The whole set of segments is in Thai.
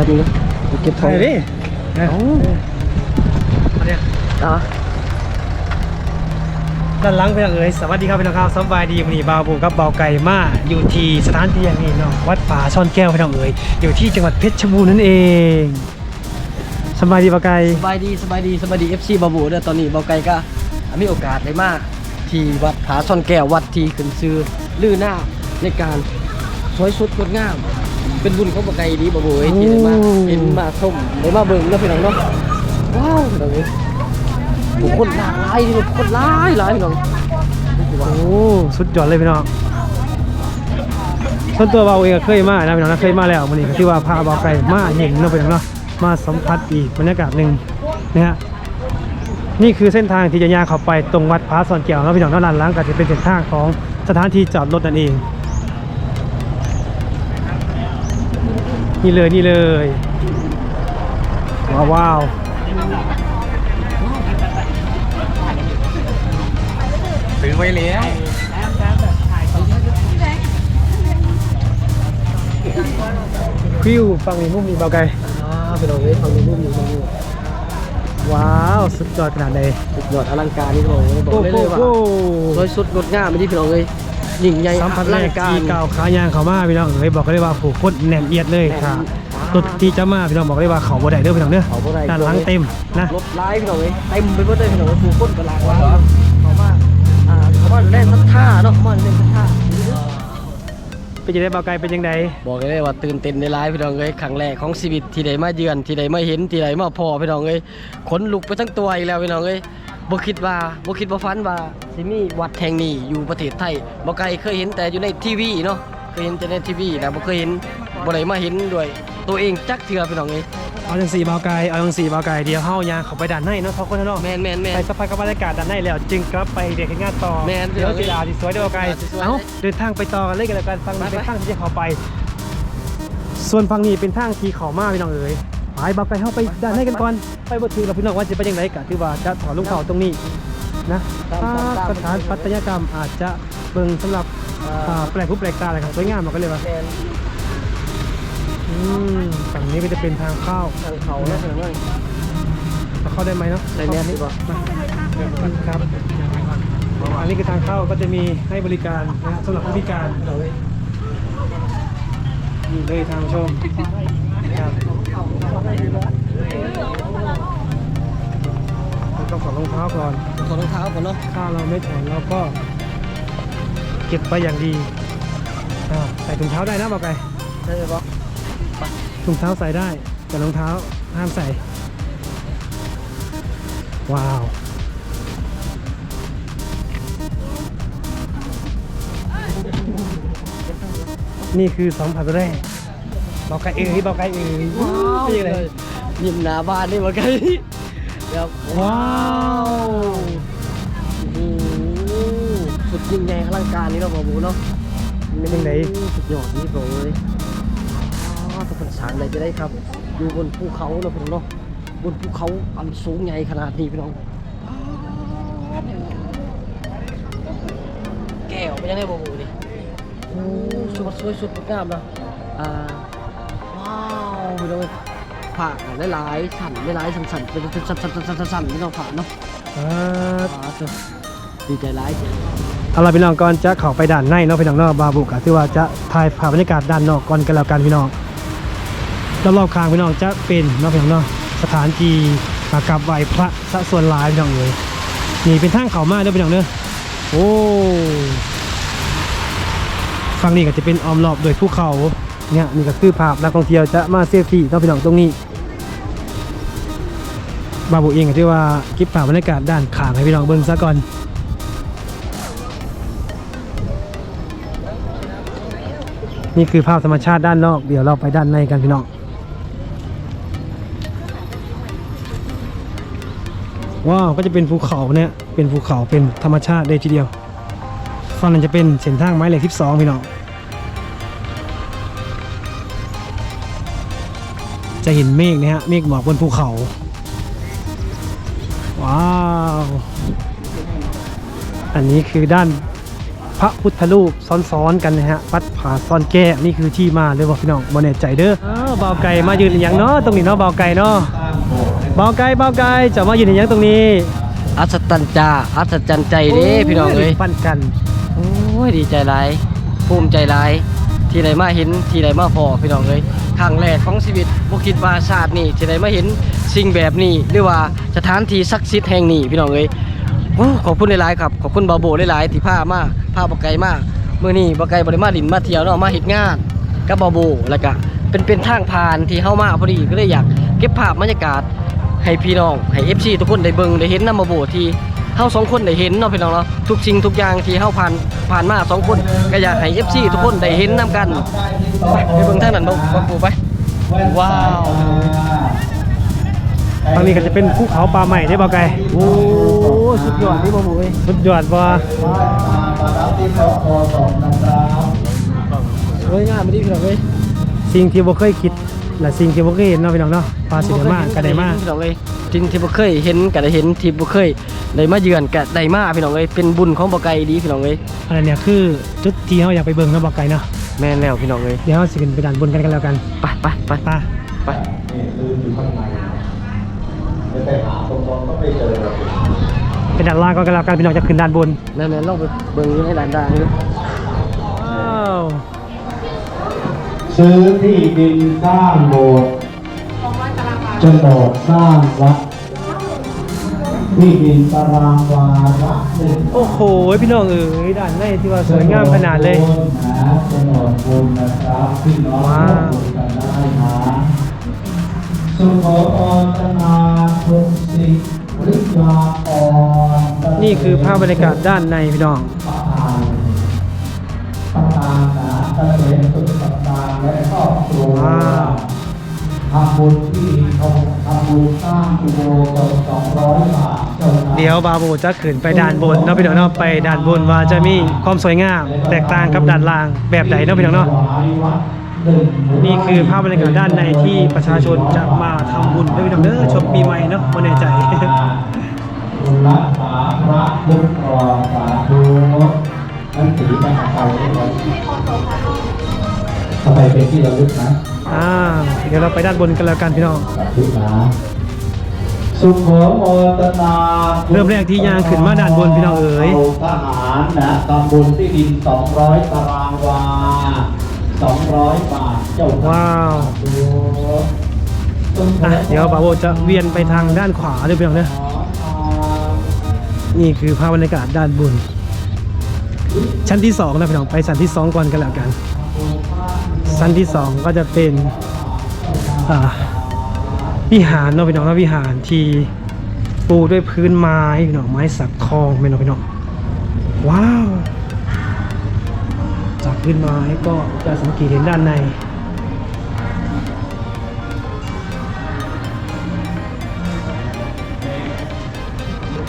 ป๊บนึงนะเก็บขใครองดิเอ้าเนี่ยอะด้านหลังพี่น้องเอ๋ยสวัสดีครับพี่น้องครับสบายดีวันนี้บาวบูกับเบาไก่มาอยู่ที่สถานที่อย่างนี้เนาะวัดป่าซ่อนแก้วพี่น้องเอ๋ยอยู่ที่จังหวัดเพชรบูรณ์นั่นเองสบายดีเบาไก่สบายดีสบายดีสบายดี FC บาบูเด้อตอนนี้เบาไก่ก็มีโอกาสได้มาที่วัดผาซ่อนแก้ววัดที่ขึ้นชื่อลือหน้าในการสวยสุดงดงาม เป็นบุญของเบาไก่ดีบาบูเอ้ยที่ได้มาเห็นมาชมได้มาเบิ่งเนาะพี่น้องเนาะว้าวพี่น้องเอ้ยบุคคลหลากหลายบุคคลหลายหลายพี่น้องโอ้สุดยอดเลยพี่น้องส่วนตัวเบาเองก็เคยมานะพี่น้องนะเคยมาแล้ววันนี้ก็ที่ว่าพาเบาไก่มาเห็นเนาะพี่น้องเนาะมาสัมผัสอีกบรรยากาศหนึ่งนะฮะนี่คือเส้นทางที่จะย่างเข้าไปตรงวัดพระซ่อนแก้วเนาะพี่น้องเนาะด้านหลังก็จะเป็นเส้นทางของสถานที่จอดรถนั่นเอง นี่เลยนี่เลยว้าวว้าวซื้อไว้แล้วคิวฟังมีมุมนี้เบาไกลอ่าพี่น้องเอ้ยฟังดูรูปนี้ฟังดูว้าวสุดยอดขนาดใดสุดยอดอลังการนี่พี่น้องเอ้ยบอกได้เลยว่าโอ้สวยสุดงดงามไม่ที่พี่น้องเอ้ย ยิ่งใหญ่สัมผัสอแรลังกการที่เก่าวขายางเขามาพี่น้องเอ้ยบอกเลยว่าผูกโคตรแน่นเอียดเลยค่ะรถที่จะมาพี่น้องบอกเลยว่าเขาบ่ได้เด้อพี่น้องเด้อเขาบ่ได้ด้านหลังเต็มนะรถไล่พี่น้องเอ้ยเต็มไปหมดเลยพี่น้องเอ้ยผู้คนกระลากว่าเขามาอ่าเขามาเล่นสักท่าเนาะเขามาเล่นสักท่าเป็นยังไงเบาไกลเป็นยังไงบอกเลยว่าตื่นเต้นในไลฟ์พี่น้องเอ้ยครั้งแรกของชีวิตที่ได้มาเยือนที่ได้มาเห็นที่ได้มาพอพี่น้องเอ้ยขนลุกไปทั้งตัวอีกแล้วพี่น้องเอ้ย บ่คิดว่าบ่คิดบ่ฝันว่าสิมีวัดแห่งนี้อยู่ประเทศไทยบ่ไกลเคยเห็นแต่อยู่ในทีวีเนาะเคยเห็นแต่ในทีวีแต่บ่เคยเห็นบ่ได้มาเห็นด้วยตัวเองจักเทื่อพี่น้องเอ้ยเอาจังสี่เบาไกลเอาจังสี่เบาไกลเดี๋ยวเฮายางเขาไปด้านในเนาะเขาคนเนาะแม่นแม่นแม่นไปสัมผัสกับบรรยากาศด้านในแล้ว จึงกลับไปเด็กงานต่อแม่นเดี๋ยวกีฬาที่สวยเด้อเบาไกลสวยๆเอ้าเดินทางไปต่อกันเลยกันแล้วกันฟังไปเป็นไปทางที่จะเข้าไป ส่วนฝั่งนี้เป็นทางที่เขามาพี่น้องเอ๋ย ไปเบาไกลเข้าไปด้านในกันก่อนไปบ่ถือเราพี่น้องว่าจะไปยังไงกะที่ว่าจะถอดลูกเขาตรงนี้นะตามตามตามสถานปัตยกรรมอาจจะเบิ่งสำหรับอ่าอ่าแปลกหูแปลกตาอะไรครับสวยงามมันก็เลยว่าแม่นอืมฝั่งนี้ก็จะเป็นทางเข้าทางเขาเนาะพี่น้องเอ้ยจะเข้าได้ไหมเนาะได้แน่นี่บ่ครับอันนี้คือทางเข้าก็จะมีให้บริการนะสำหรับผู้พิการเราเลยนี่เลยทางชมครับ เราต้องขอดรองเท้าก่อนถอดรองเท้าก่อนเนาะถ้าเราไม่ถอดเราก็ เก็บไปอย่างดีอ่าใส่ถุงเท้าได้นะบอกไปใช่บ่ถุงเท้าใส่ได้ แต่รองเท้าห้ามใส่ ว้าวนี่คือสัมผัสแรก เบาไก่เอ๋ยเบาไก่เอ๋ยเป็นยังไงยิ้มหน้าบ้านนี่บ่ไกลเดี๋ยวว้าวโอ้โหสุดยิ่งใหญ่อลังการนี่เนาะบ่บูเนาะเป็นยังไงสุดยอดนี่โปรเลยอ๋อทุกคนสร้างอะไรจะได้ครับ อยู่บนภูเขาเนาะพี่น้องเนาะบนภูเขาอันสูงใหญ่ขนาดนี้พี่น้องแก้วเป็นยังไงบ่บูนี่โอ้สวยสวยสุดงามนะอ่าว้าว พี่น้องผ่าหลายๆสั่นหลายๆสั่นสั่นเป็นสั่นสั่นสั่นสั่นสั่นพี่น้องผ่าเนาะอ่าอ่าเถอดีใจร้ายเอาล่ะพี่น้องก่อนจะเข้าไปด้านในเนาะพี่น้องเนาะบาบุกะที่ว่าจะถ่ายภาพบรรยากาศด้านนอกก่อนกันแล้วกันพี่น้องรอบๆข้างพี่น้องจะเป็นเนาะพี่น้องเนาะสถานที่มากราบไหวพระสะส่วนหลายพี่น้องเลยนี่เป็นทางเขามาเด้อพี่น้องเด้อโอ้ฝั่งนี้ก็จะเป็นออมรอบโดยภูเขา เนี่ยนี่ก็คือภาพนักท่องเที่ยวจะมาเซลฟี่เนาะพี่น้องตรงนี้บาบุเองก็ที่ว่าคลิปภาพบรรยากาศด้านข้างให้พี่น้องเบิ่งซะก่อนนี่คือภาพธรรมชาติด้านนอก เดี๋ยวเราไปด้านในกันพี่น้องว้าวก็จะเป็นภูเขาเนี่ยเป็นภูเขาเป็นธรรมชาติเลยทีเดียวฝั่งนั้นจะเป็นเส้นทางไม้เหล็ก12พี่น้อง จะเห็นเมฆนะฮะ เมฆหมอกบนภูเขา ว้าว อันนี้คือด้านพระพุทธรูปซ้อนๆกันนะฮะวัดผาซ่อนแก้วนี่คือที่มาเลยบอกพี่น้องบนแน่ใจเด้ออ้าวเบาไก่มายืนอหย่างเนาะตรงนี้เนาะเบาไก่เนาะเบาไก่เบาไก่จะมายืนอหย่างตรงนี้ อัศจรรย์จ้าอัศจรรย์ใจเด้พี่น้องเอ้ยปั้นกันโอ้ยดีใจหลายภูมิใจหลาย ที่ได้มาเห็นที่ได้มาพอพี่น้องเอ้ยครั้งแรกของชีวิตบ่คิดว่าชาตินี้ที่ได้มาเห็นสิ่งแบบนี้หรือว่าสถานที่ศักดิ์สิทธิ์แห่งนี้พี่น้องเอ้ยโอ้ขอบคุณหลายๆครับขอบคุณบาโบหลายๆที่พามาพาบ่ไกลมาเมื้อนี้บ่ไกลบ่ได้มาดินมาเที่ยวเนาะมาเฮ็ดงานกับบาโบแล้วก็เป็นเป็นทางผ่านที่เฮามาพอดีก็เลยอยากเก็บภาพบรรยากาศให้พี่น้องให้ FC ทุกคนได้เบิ่งได้เห็นนำบาโบที่ เฮาสองคนได้เห็นเนาะพี่น้องเนาะทุกสิ่งทุกอย่างที่เฮาผ่านผ่านมาสองคนก็อยากให้ FC ทุกคนได้เห็นนํกันไปไปเบิ่งทางนั้นบ่บาโบไปว้าวตรงนี้ก็จะเป็นภูเขาป่าใหม่ได้เบาไก่โอ้สุดยอดนี่บาโบเอ้ยสุดยอดบ่สวยงามดีพี่น้องเอ้ยสิ่งที่บ่เคยคิด และสิ่งที่บ่เคยเห็นเนาะพี่น้องเนาะปลาสิได้มากก็ได้มากพี่น้องเอ้ยสิ่งที่บ่เคยเห็นก็ได้เห็นที่บ่เคยได้มาเยือนก็ได้มาพี่น้องเอ้ยเป็นบุญของบ่ไกลดีพี่น้องเอ้ยอันนั้นเนี่ยคือจุดที่เฮาอยากไปเบิ่งเนาะเบาไก่เนาะแม่นแล้วพี่น้องเอ้ยเดี๋ยวเราสิขึ้นไปด้านบนกันกันแล้วกันไปไปไปไป้าไปไปด้านล่างก็กันแล้วกันพี่น้องจะขึ้นด้านบนแม่แม่ลองไปเบิ่งอยู่ในร้านดังอยู่ว้าว ซื้อที่ดินสร้างโบสถ์โฉนดสร้างวัดที่ดินตารางวาระหนึ่งโอ้โห พี่น้องเอ๋ยด้านในที่ว่าสวยงามขนาดเลยโฉนดบุญนะโฉนดบุญนะครับพี่น้องว้าวร่วมบุญกันได้นะสุโขตนาคุณสิริยาอรนี่คือภาพบรรยากาศด้านในพี่น้อง รอบครัวทำบุญที่ทงทำบุญสร้างอุโบสถสองร้อยบาทเจ้าค่ะเดี๋ยวบาโบจะขึ้นไปด้านบนเนาะพี่น้องเนาะไปด้านบนว่าจะมีความสวยงาม แตกต่างกับด้านล่างแบบไหนเนาะพี่น้องเนาะ นี่คือภาพบรรยากาศด้านในที่ประชาชนจะมาทำบุญด้วยพี่น้องเด้อชมปีใหม่เนาะบ่แน่ใจ บุญรักษาพระคุ้มครองสาธุนั่นถือเป็นไปได้ไห มทำไมเป็นที่ระลึกนะอ่าเดี๋ยวเราไปด้านบนกันแล้วกันพี่น้องสาธุนะสุขโขโมตนาเริ่มแรกที่ย่างขึ้นมาด้านบนพี่น้องเอ๋ยทหารนะตำบลที่ดิน 200 ตารางวา 200 บาท เจ้าค่ะว้าวดูอะเดี๋ยวบาโบจะเวียนไปทางด้านขวาด้วยพี่น้องเด้อนี่คือภาพบรรยากาศด้านบน ชั้นที่สองนะพี่น้องไปชั้นที่สองก่อนกันแล้วกัน ชั้นที่สองก็จะเป็นวิหารเนาะพี่น้องนะวิหารที่ปูด้วยพื้นไม้พี่น้องไม้สักทองพี่น้องพี่น้องว้าว จากพื้นไม้ก็จะสังเกตเห็นด้านใน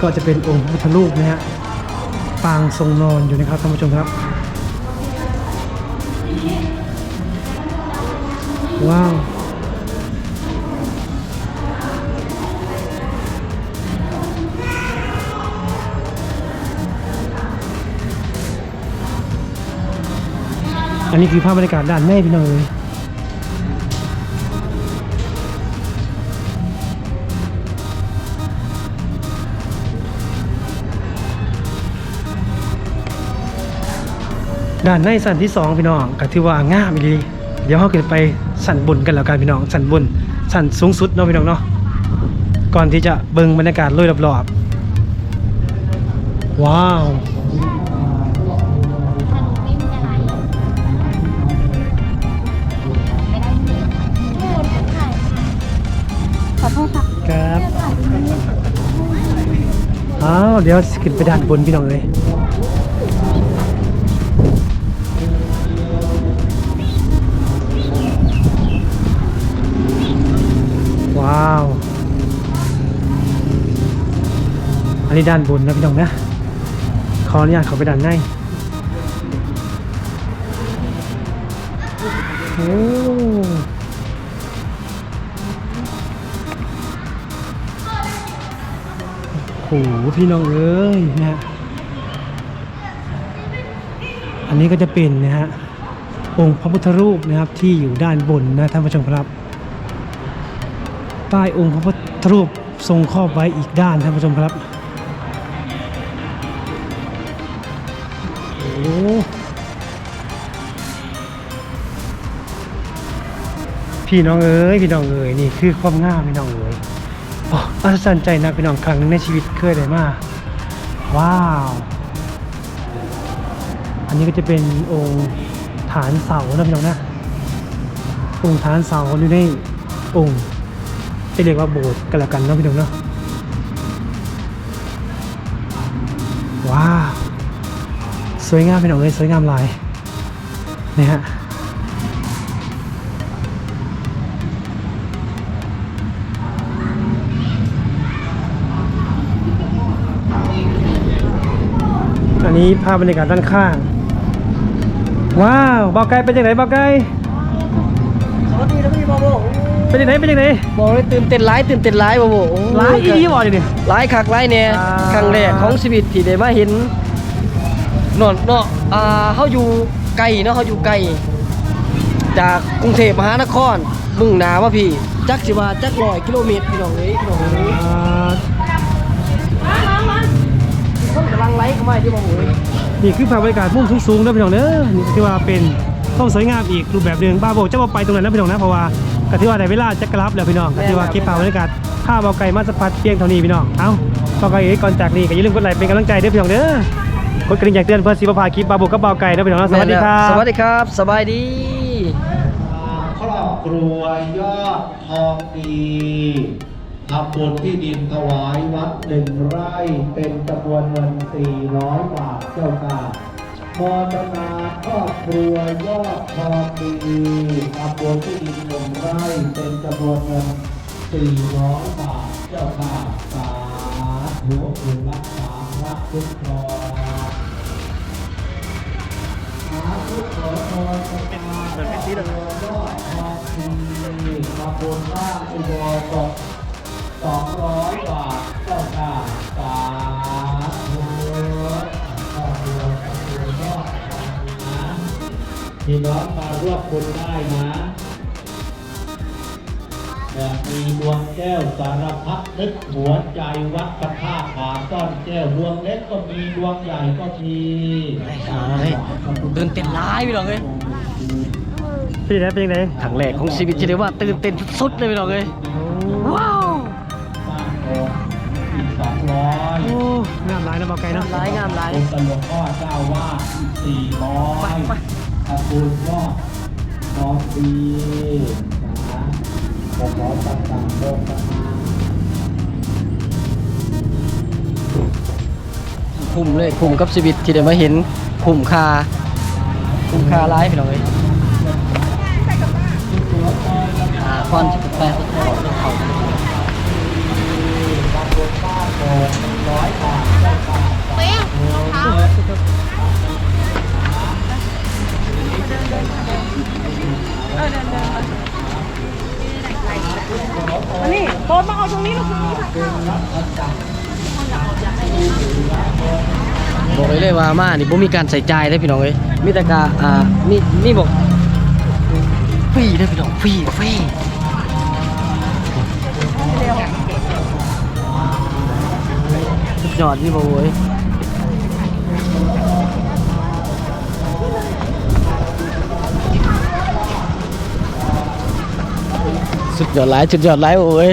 ก็จะเป็นองค์พระพุทธรูปนะฮะปางทรงนอนอยู่นะครับท่านผู้ชมครับ ว้าวอันนี้คือภาพบรรยากาศด้านในพี่น้องเลยด้านในสันที่สองพี่น้องก็ถือว่างามอีหลีเดี๋ยวเราขึ้นไป สั่นบนกันแล้วกันพี่น้องสั่นบนสั่นสูงสุดเนาะพี่น้องเนาะก่อนที่จะเบิ่งบรรยากาศโดยรอบๆว้าวขอโทษครับอ้าวเดี๋ยวขึ้นไปด้านบนพี่น้องเลย ว้าว อันนี้ด้านบนนะพี่น้องนะ ขออนุญาตเขาไปด้านใน โอ้โหพี่น้องเอ้ยนะฮะอันนี้ก็จะเป็นนะฮะองค์พระพุทธรูปนะครับที่อยู่ด้านบนนะท่านผู้ชมครับ ใต้องค์พระพุทธรูปทรงครอบไว้อีกด้านท่านผู้ชมครับ โอ้พี่น้องเอ๋ยพี่น้องเอ๋ยนี่คือความงามพี่น้องเอ๋ยอ้อัศจรรย์ใจนักพี่น้องครั้งหนึงในชีวิตเคยได้มาว้าว อันนี้ก็จะเป็นองค์ฐานเสานะพี่น้องนะองค์ฐานเสาอยู่ในองค์ จะเรียกว่าโบสถ์กันแล้วกันเนาะพี่น้องเนาะว้าว สวยงามพี่น้องเลยสวยงามลายนี่ฮะอันนี้ภาพบรรยากาศด้านข้าง ว้าวเบาไกลเป็นยังไงเบาไกลสวัสดีนะพี่บาโบ เป็นยังไงเป็นยังไงบอกเลยตื่นเต้นหลายตื่นเต้นหลายบาโบโอ้ร้ายอีดีบอกเลยดิหลายคักหลายเนี่ยอ่าครั้งแรกของชีวิตที่ได้มาเห็นเนอนเนาะอ่าเฮาอยู่ไกลเนาะเฮาอยู่ไกลจากกรุงเทพมหานครมุ่งหน้ามาพี่ จักสิว่าจักร้อยกิโลเมตรพี่น้องเอ้ยพี่น้องเอ้ยอ่าคนกำลังไล่เข้ามาที่บาโบเอ้ยนี่คือภาพบรรยากาศมุมสูงๆนะพี่น้องเด้อนี่ก็ถือว่าเป็นความสวยงามอีกรูปแบบหนึ่งบ้าโบจะมาไปตรงนั้นนะพี่น้องนะเพราะว่า ก็ถือว่าได้เวลาจะกลับแล้วพี่น้องก็ถือว่าคลิปภาพบรรยากาศภาพเบาไกลมาสะพัดเพียงเท่านี้พี่น้อง เอ้าเบาไกลเอ้ยก่อนจากนี้ก็อย่าลืมกดไลค์เป็นกำลังใจเด้อพี่น้องเด้อกดกระดิ่งแจ้งเตือนเพื่อสิบพาคลิปบาโบกับเบาไกลนะพี่น้องนะสวัสดีครับสวัสดีครับสบายดีครอบครัวยอดทองดีทำบุญที่ดินถวายวัดหนึ่งไร่เป็นจำนวนเงิน400 บาทเจ้าค่ะ มอตนาครอบครัวยอดทองดีทำบุญที่ดินหนึ่งไร่เป็นจำนวนเงิน400บาทเจ้าค่ะสาธุคุณรักษาพระคุ้มครองสาธุขอพรสตาร์ยอดทองดีมาบนร่างอุโบสถสองร้อยบาทเจ้าค่ะสา พี่น้องมาร่วมบุญได้นะแบบมีดวงแก้วสารพัดนึกหัวใจวัดพระธาตุผาซ่อนแก้วดวงเล็กก็มีดวงใหญ่ก็มีตื่นเต้นหลายพี่น้องเอ้ยเป็นยังไงเป็นยังไงครั้งแรกของชีวิตจะเรียกว่าตื่นเต้นสุดๆเลยพี่น้องเอ้ยว้าวบ้านโองอีกสองร้อยโอ้งามหลายนะเบาไกลเนาะหลายงามหลายองค์หลวงพ่อเจ้าวาดอีกสี่ร้อย ไปขอบคุณพ่อน้องดีนะผมขอตัดสั่งโลกมาคุ้มเลยคุ้มกับชีวิตที่ได้มาเห็นคุ้มค่าคุ้มค่าหลายพี่น้องเอ้ยอ่าคอนสิบแปดที่เขาบอกเรื่องเขา อันนี้โต๊ดมาเอาตรงนี้ลูกตรงนี้ค่ะบอกเลยเลยว่ามานี่บ่มีการใส่ใจได้พี่น้องเอ้ยมีแต่กาอ่ามีมีบอกฟรีได้พี่น้องฟรีฟรีสุดยอดนี่บ่เว้ย สุดยอดหลายสุดยอดหลายโอ้ย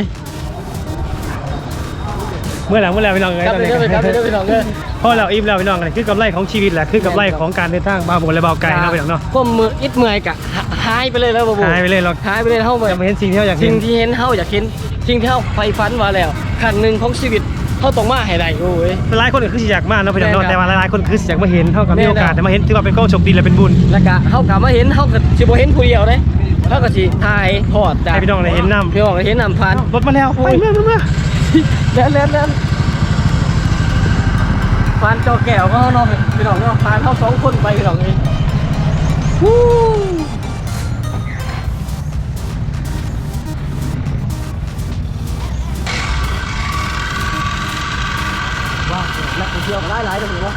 เมื่อไหร่เมื่อไหร่พี่น้องเอ้ยครับตอนไปนี้เด้อไปครับไปเด้อพี่น้องเอ้ยพอเราอิ่มแล้วพี่น้องกันคือกำไรของชีวิตแหละคือกำไรของการเดินทางบาโบและเบาไกลเนาะพี่น้องเนาะก้มมืออิดเมื่อยกะหาหายไปเลยแล้วบ่บ่หายไปเลยเราหายไปเลยเฮาบ่จะมาเห็นสิ่งที่เราอยากเห็สิ่นงที่เห็นเฮาอยากเห็นสิ่งที่เฮาไฟฝันมาแล้วขั้นหนึ่งของชีวิตเฮาต้องมาให้ได้โอ้ย หลายคนก็คือสิอยากมากเนาะพี่น้องเนาะแม่นครับแต่ว่าหลายๆคนคือสิอยากมาเห็นเท่ากับแม่มีนโอกาสครับได้มาเห็นถือว่าเป็นข้อโชคดีและเป็นบุญ แล้วก็เฮากลับมาเห็นเฮาก็สิบ่เห็นผู้เดียวเด้ แล้วก็สิถ่ายทอดจ้ะให้พี่น้องได้เห็นนำ พี่น้องได้เห็นนำผ่นรถมาแล้วไปเมื่อเมื่อแล้วแล้วแล้วฟันจอแก้วก็นอนไปหนองก็ฟันเท่าสองคนไปพี่นองเองวู้าวแล้วไปเที่ยวหลายหลายตรงนี้วะ